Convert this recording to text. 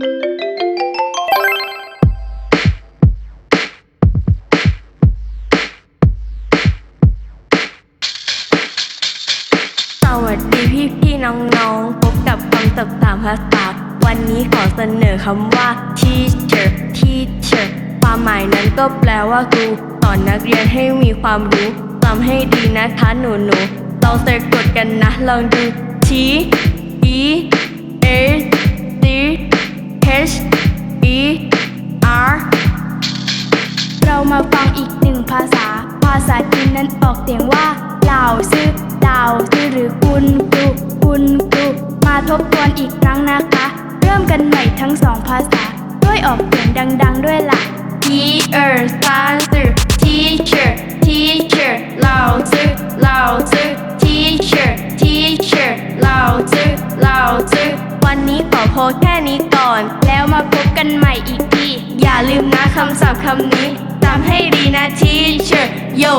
สวัสดีพี่พี่ๆน้องพบกับคำศัพท์สามภาษา วันนี้ขอเสนอคำว่า teacher teacher ความหมายนั้นก็แปลว่าครูสอนนักเรียนให้มีความรู้จำให้ดีนะคะหนูหนูๆลองสะกดกันนะลองดู T มาฟังอีกหนึ่งภาษา ภาษาจีนนั้นออกเสียงว่าเหล่าซื้อเหล่าซื้อหรือกุนกุกุนกุมาทบทวนอีกครั้งนะคะ เริ่มกันใหม่ทั้งสองภาษา ด้วยออกเสียงดัง ๆ ด้วยละ่ะ teacher teacher teacher เหล่าซื้อเหล่าซื้ teacher teacher เหล่าซื้เหล่าซื้วันนี้ขอพอแค่นี้ก่อน แล้วมาพบกันใหม่อีกทีอย่าลืมนะคำศัพท์คำนี้ จำให้ดีนะ teacher yo